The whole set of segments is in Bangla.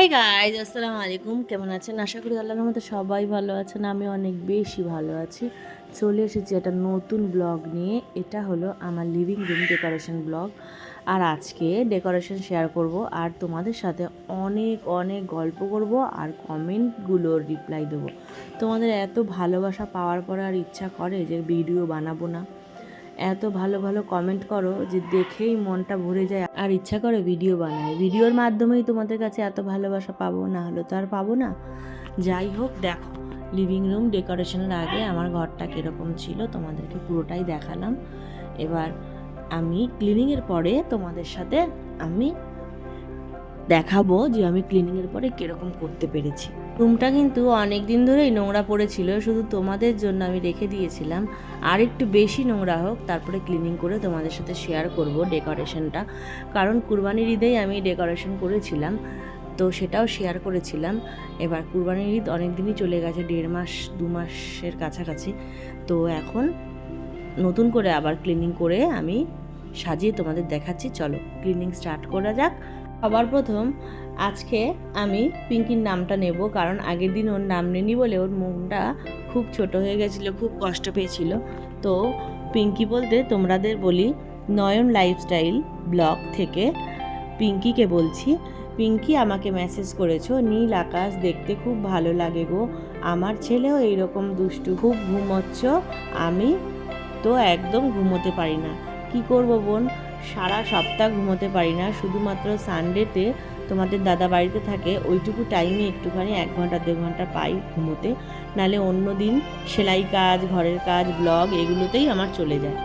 হাই গাইজ আসসালামু আলাইকুম। কেমন আছেন? আশা করি আল্লাহর মতো সবাই ভালো আছেন, আমি অনেক বেশি ভালো আছি। চলে এসেছি একটা নতুন ব্লগ নিয়ে। এটা হলো আমার লিভিং রুম ডেকোরেশন ব্লগ আর আজকে ডেকোরেশন শেয়ার করব আর তোমাদের সাথে অনেক অনেক গল্প করব আর কমেন্টগুলোর রিপ্লাই দেবো। তোমাদের এত ভালোবাসা পাওয়ার পরে আর ইচ্ছা করে যে ভিডিও বানাবো না। এত ভালো ভালো কমেন্ট করো যে দেখেই মনটা ভরে যায়। আর ইচ্ছা করে ভিডিও বানায়। ভিডিওর মাধ্যমেই তোমাদের কাছে এত ভালোবাসা পাবো, না হলে তো আর পাবো না। যাই হোক, দেখো লিভিং রুম ডেকোরেশনের আগে আমার ঘরটা কীরকম ছিল তোমাদেরকে পুরোটাই দেখালাম। এবার আমি ক্লিনিংয়ের পরে তোমাদের সাথে আমি দেখাবো যে আমি ক্লিনিংয়ের পরে কীরকম করতে পেরেছি। রুমটা কিন্তু অনেক দিন ধরেই নোংরা পড়েছিল, শুধু তোমাদের জন্য আমি রেখে দিয়েছিলাম। আর একটু বেশি নোংরা হোক, তারপরে ক্লিনিং করে তোমাদের সাথে শেয়ার করব ডেকোরেশনটা কারণ কুরবানির ঈদেই আমি ডেকোরেশন করেছিলাম, তো সেটাও শেয়ার করেছিলাম। এবার কুরবানির ঈদ অনেক দিনই চলে গেছে, দেড় মাস, দু মাসের কাছাকাছি। তো এখন নতুন করে আবার ক্লিনিং করে আমি সাজিয়ে তোমাদের দেখাচ্ছি। চলো ক্লিনিং স্টার্ট করা যাক। সবার প্রথম আজকে আমি পিঙ্কির নামটা নেব, কারণ আগের দিন ওর নাম নেনি বলে ওর মুখটা খুব ছোট হয়ে গেছিল, খুব কষ্ট পেয়েছিল। তো পিঙ্কি বলতে তোমাদের বলি নয়ন লাইফস্টাইল ব্লগ থেকে পিঙ্কিকে বলছি, পিঙ্কি আমাকে মেসেজ করেছ, নীল আকাশ দেখতে খুব ভালো লাগে গো, আমার ছেলেও এইরকম দুষ্টু, খুব ঘুমোচ্ছ, আমি তো একদম ঘুমোতে পারি না। কি করব বোন? সারা সপ্তাহ ঘুমোতে পারি না। শুধুমাত্র সানডেতে তোমাদের দাদা বাড়িতে থাকে, ওইটুকু টাইমে একটুখানি এক ঘণ্টা, দেড় ঘণ্টা পাই ঘুমোতে। নালে অন্য দিন সেলাই কাজ, ঘরের কাজ ব্লগ এগুলোতেই আমার চলে যায়।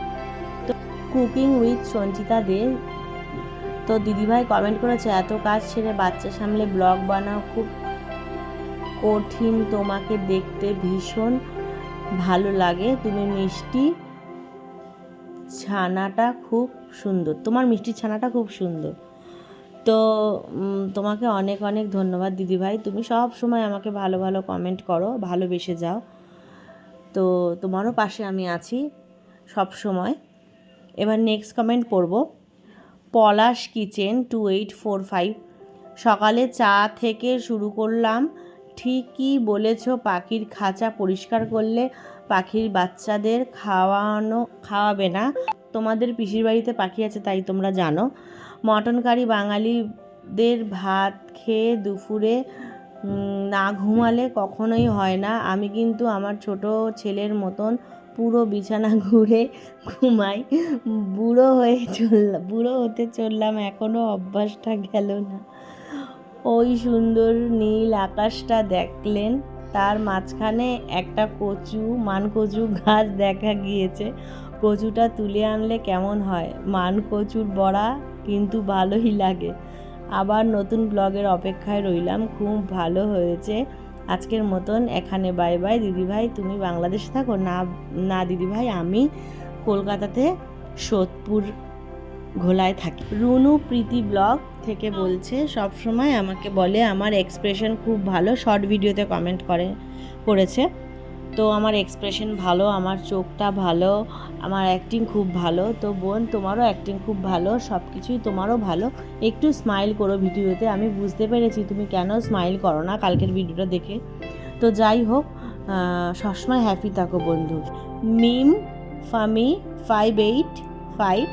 তো কুকিং উইথ সঞ্চিতা দে। তো দিদিভাই কমেন্ট করেছে, এত কাজ ছেড়ে বাচ্চা সামলে ব্লগ বানাও, খুব কঠিন। তোমাকে দেখতে ভীষণ ভালো লাগে। তুমি মিষ্টি ছানাটা খুব সুন্দর। তোমার মিষ্টি ছানাটা খুব সুন্দর। তো তোমাকে অনেক অনেক ধন্যবাদ দিদিভাই। তুমি সব সময় আমাকে ভালো ভালো কমেন্ট করো, ভালোবেসে যাও। তো, তোমারও পাশে আমি আছি সব সময়। এবার নেক্সট কমেন্ট পড়ব। Palash kitchen two eight four five সকালে চা থেকে শুরু করলাম। ঠিকই বলেছ, পাখির খাঁচা পরিষ্কার করলে পাখির বাচ্চাদের খাওয়ানো, খাওয়াবে না। তোমাদের পিসির বাড়িতে পাখি আছে, তাই তোমরা জানো। মটন কারি বাঙালিদের ভাত খেয়ে দুপুরে না ঘুমালে কখনোই হয় না। আমি কিন্তু আমার ছোট ছেলের মতন পুরো বিছানা ঘুরে ঘুমাই। বুড়ো হয়ে চললাম বুড়ো হতে চললাম এখনও অভ্যাসটা গেল না। ওই সুন্দর নীল আকাশটা দেখলেন। তার মাঝখানে একটা কচু মান কচু গাছ দেখা গিয়েছে। কচুটা তুলে আনলে কেমন হয়? মান কচুর বড়া কিন্তু ভালোই লাগে। আবার নতুন ব্লগের অপেক্ষায় রইলাম। খুব ভালো হয়েছে। আজকের মতন এখানে বাই বাই দিদিভাই, তুমি বাংলাদেশে থাকো। না না দিদিভাই, আমি কলকাতাতে সোদপুর ঘোলায় থাকি। রুনু প্রীতি ব্লগ থেকে বলছে, সব সময় আমাকে বলে, আমার এক্সপ্রেশন খুব ভালো শর্ট ভিডিওতে কমেন্ট করে, করেছে। তো আমার এক্সপ্রেশন ভালো, আমার চোখটা ভালো, আমার অ্যাক্টিং খুব ভালো। তো বোন, তোমারও অ্যাক্টিং খুব ভালো সব কিছুই তোমারও ভালো। একটু স্মাইল করো ভিডিওতে আমি বুঝতে পেরেছি তুমি কেন স্মাইল করো না কালকের ভিডিওটা দেখে। তো যাই হোক সবসময় হ্যাপি থাকো বন্ধু। Mim Fami five eight five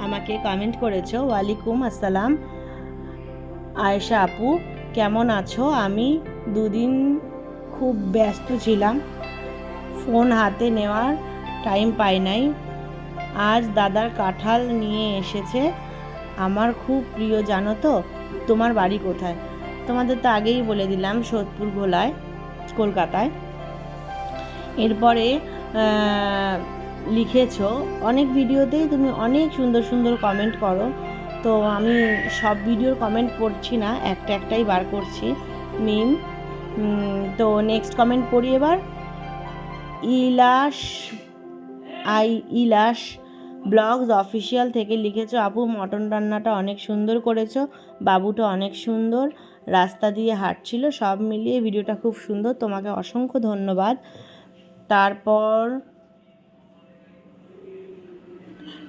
আমাকে কমেন্ট করেছ। ওয়ালাইকুম আসসালাম। আয়েশা আপু, কেমন আছো? আমি দুদিন খুব ব্যস্ত ছিলাম। ফোন হাতে নেওয়ার টাইম পাই নাই। আজ দাদার কাঁঠাল নিয়ে এসেছে। আমার খুব প্রিয়, জানো তো? তোমার বাড়ি কোথায়? তোমাদের তো আগেই বলে দিলাম, সোদপুর ঘোলায় কলকাতায়। এরপরে লিখেছো, অনেক ভিডিওতেই তুমি অনেক সুন্দর সুন্দর কমেন্ট করো। তো আমি সব ভিডিওর কমেন্ট পড়ছি না, একটা একটাই বার করছি। মিম তো নেক্সট কমেন্ট পড়ি এবার। ইলাস আই ইলাস ব্লগস অফিসিয়াল থেকে লিখেছো, আপু, মটন রান্নাটা অনেক সুন্দর করেছ, বাবুটা অনেক সুন্দর, রাস্তা দিয়ে হাঁটছিল, সব মিলিয়ে ভিডিওটা খুব সুন্দর, তোমাকে অসংখ্য ধন্যবাদ। তারপর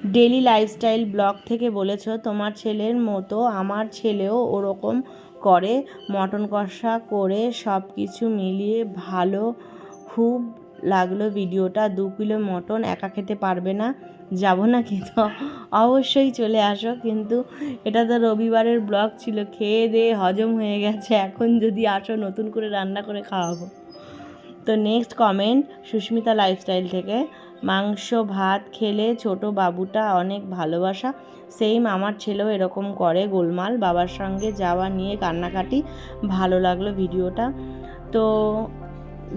ডেলি লাইফস্টাইল ব্লগ থেকে বলেছ, তোমার ছেলের মতো আমার ছেলেও ওরকম করে, মটন কষা করে সব কিছু মিলিয়ে ভালো, খুব লাগল ভিডিওটা, দু কিলো মটন একা খেতে পারবে না, যাব না কিন্তু অবশ্যই চলে আসো, কিন্তু এটা তো রবিবারের ব্লগ ছিল, খেয়ে দিয়ে হজম হয়ে গেছে, এখন যদি আসো নতুন করে রান্না করে খাওয়াবো। তো নেক্সট কমেন্ট সুস্মিতা লাইফস্টাইল থেকে। মাংস, ভাত খেলে ছোট বাবুটা অনেক ভালোবাসা। সেইম আমার ছেলেও এরকম করে গোলমাল। বাবার সঙ্গে যাওয়া নিয়ে কান্নাকাটি। ভালো লাগল ভিডিওটা। তো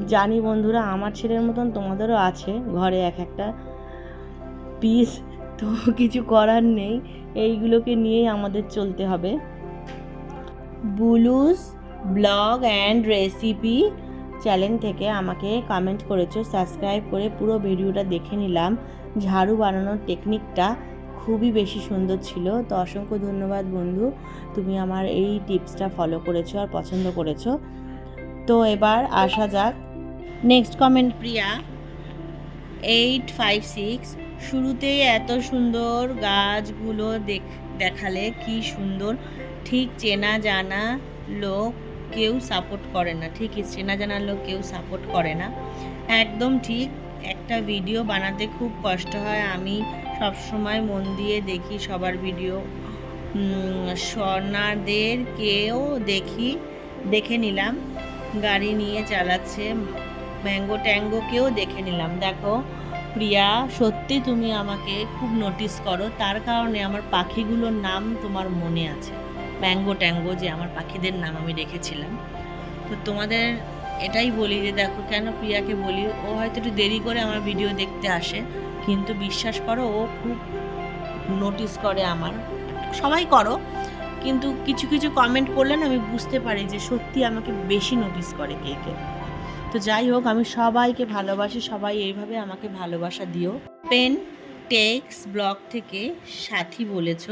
জানি বন্ধুরা, আমার ছেলের মতন তোমাদেরও আছে। ঘরে এক একটা পিস তো কিছু করার নেই। এইগুলোকে নিয়েই আমাদের চলতে হবে। বুলুস ব্লগ অ্যান্ড রেসিপি চ্যানেল থেকে আমাকে কমেন্ট করেছ সাবস্ক্রাইব করে পুরো ভিডিওটা দেখে নিলাম। ঝাড়ু বানানোর টেকনিকটা খুবই বেশি সুন্দর ছিল। তো অসংখ্য ধন্যবাদ বন্ধু, তুমি আমার এই টিপসটা ফলো করেছ আর পছন্দ করেছ। তো এবার আসা যাক। Next comment Priya. Eight five six শুরুতেই এত সুন্দর গাছগুলো দেখ, দেখালে কি সুন্দর। ঠিক চেনা জানা লোক কেউ সাপোর্ট করে না। ঠিকই চেনা জানার লোক কেউ সাপোর্ট করে না। একদম ঠিক, একটা ভিডিও বানাতে খুব কষ্ট হয়। আমি সব সময় মন দিয়ে দেখি সবার ভিডিও স্বর্ণাদের কেউ দেখি, দেখে নিলাম। গাড়ি নিয়ে চালাচ্ছে ম্যাঙ্গো ট্যাঙ্গোকেও দেখে নিলাম। দেখো, প্রিয়া, সত্যি তুমি আমাকে খুব নোটিস করো। তার কারণে আমার পাখিগুলোর নাম তোমার মনে আছে। ম্যাঙ্গো ট্যাঙ্গো যে আমার পাখিদের নাম আমি রেখেছিলাম। তো তোমাদের এটাই বলি যে দেখো কেন প্রিয়াকে বলি, ও হয়তো একটু দেরি করে আমার ভিডিও দেখতে আসে, কিন্তু বিশ্বাস করো ও খুব নোটিস করে আমার। সবাই করো, কিন্তু কিছু কিছু কমেন্ট করলে না আমি বুঝতে পারি যে সত্যি আমাকে বেশি নোটিস করে কে কে। তো যাই হোক, আমি সবাইকে ভালোবাসি, সবাই এইভাবে আমাকে ভালোবাসা দিও। পেন টেক্স ব্লগ থেকে সাথী বলেছ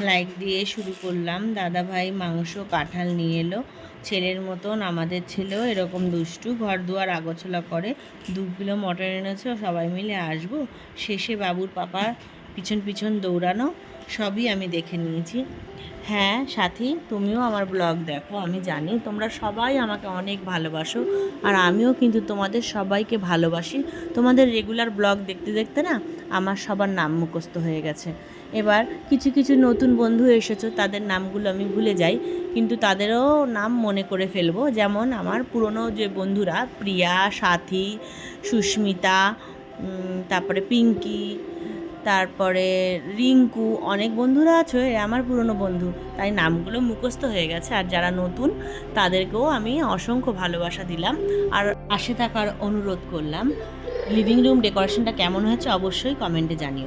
লাইক দিয়ে শুরু করলাম। দাদা ভাই মাংস, কাঁঠাল নিয়ে এলো। ছেলের মতন আমাদের ছেলেও এরকম দুষ্টু ঘর দুয়ার আগোছলা করে। দু কিলো মটন এনেছো, সবাই মিলে আসব। শেষে বাবুর পাপার পিছন পিছন দৌড়ানো। সবই আমি দেখে নিয়েছি। হ্যাঁ সাথী, তুমিও আমার ব্লগ দেখো, আমি জানি। তোমরা সবাই আমাকে অনেক ভালোবাসো, আর আমিও কিন্তু তোমাদের সবাইকে ভালোবাসি। তোমাদের রেগুলার ব্লগ দেখতে দেখতে না, আমার সবার নাম মুখস্থ হয়ে গেছে। এবার কিছু কিছু নতুন বন্ধু এসেছ, তাদের নামগুলো আমি ভুলে যাই, কিন্তু তাদেরও নাম মনে করে ফেলব। যেমন আমার পুরনো যে বন্ধুরা, প্রিয়া, সাথী, সুস্মিতা তারপরে পিঙ্কি তারপরে রিঙ্কু, অনেক বন্ধুরা আছে আমার পুরনো বন্ধু। তাই নামগুলো মুখস্থ হয়ে গেছে। আর যারা নতুন, তাদেরকেও আমি অসংখ্য ভালোবাসা দিলাম। আর পাশে থাকার অনুরোধ করলাম লিভিং রুম ডেকোরেশনটা কেমন হয়েছে অবশ্যই কমেন্টে জানিও।